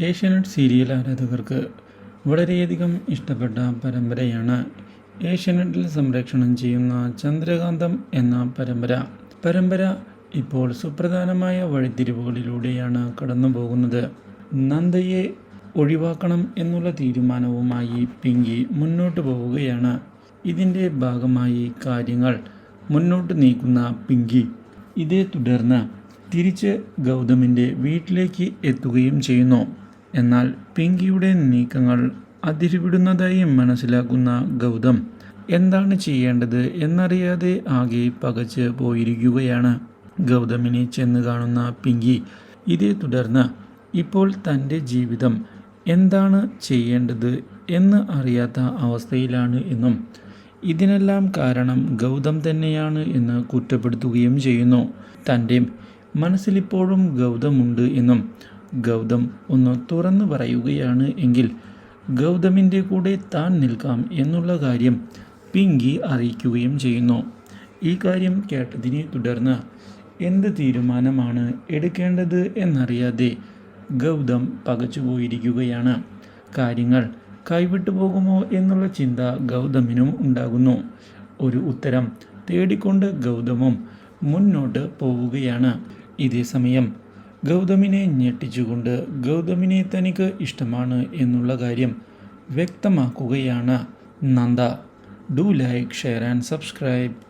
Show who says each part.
Speaker 1: Asianet serial ആരാധകർക്ക് വളരെയധികം ഇഷ്ടപ്പെട്ട പരമ്പരയാണ്. ഏഷ്യാനെറ്റിൽ സംരക്ഷണം ചെയ്യുന്ന ചന്ദ്രകാന്തം എന്ന പരമ്പര. പരമ്പര ഇപ്പോൾ സുപ്രധാനമായ വഴിത്തിരിവുകളിലൂടെയാണ് കടന്നു പോകുന്നത് നന്ദയെ ഒഴിവാക്കണം എന്നുള്ള തീരുമാനവുമായി പിങ്കി മുന്നോട്ട് പോവുകയാണ്. ഇതിന്റെ ഭാഗമായി കാര്യങ്ങൾ മുന്നോട്ട് നീക്കുന്ന പിങ്കി. ഇതേ തുടർന്ന് തിരിച്ച് ഗൗതമിന്റെ വീട്ടിലേക്ക് എത്തുകയും ചെയ്യുന്നു. എന്നാൽ പിങ്കിയുടെ നീക്കങ്ങൾ അതിരുവിടുന്നതായി മനസ്സിലാക്കുന്ന ഗൗതം എന്താണ് ചെയ്യേണ്ടത് എന്നറിയാതെ ആകെ പകച്ച് പോയിരിക്കുകയാണ്. ഗൗതമിനെ ചെന്ന് കാണുന്ന പിങ്കി ഇതേ തുടർന്ന് ഇപ്പോൾ തന്റെ ജീവിതം എന്താണ് ചെയ്യേണ്ടത് എന്ന് അറിയാത്ത അവസ്ഥയിലാണ് എന്നും ഇതിനെല്ലാം കാരണം ഗൗതം തന്നെയാണ് എന്ന് കുറ്റപ്പെടുത്തുകയും ചെയ്യുന്നു. തന്റെ മനസ്സിലിപ്പോഴും ഗൗതമുണ്ട് എന്നും ഗൗതം ഒന്ന് തുറന്നു പറയുകയാണ് എങ്കിൽ ഗൗതമിന്റെ കൂടെ താൻ നിൽക്കാം എന്നുള്ള കാര്യം പിങ്കി അറിയിക്കുകയും ചെയ്യുന്നു. ഈ കാര്യം കേട്ടതിനെ തുടർന്ന് എന്ത് തീരുമാനമാണ് എടുക്കേണ്ടത് എന്നറിയാതെ ഗൗതം പകച്ചുപോയിരിക്കുകയാണ് കാര്യങ്ങൾ കൈവിട്ടു പോകുമോ എന്നുള്ള ചിന്ത ഗൗതമിനും ഉണ്ടാകുന്നു. ഒരു ഉത്തരം തേടിക്കൊണ്ട് ഗൗതമും മുന്നോട്ട് പോവുകയാണ്. ഇതേ സമയം ഗൗതമിനെ ഞെട്ടിച്ചുകൊണ്ട് ഗൗതമിനെ തനിക്ക് ഇഷ്ടമാണ് എന്നുള്ള കാര്യം വ്യക്തമാക്കുകയാണ് Nanda. Do like share and subscribe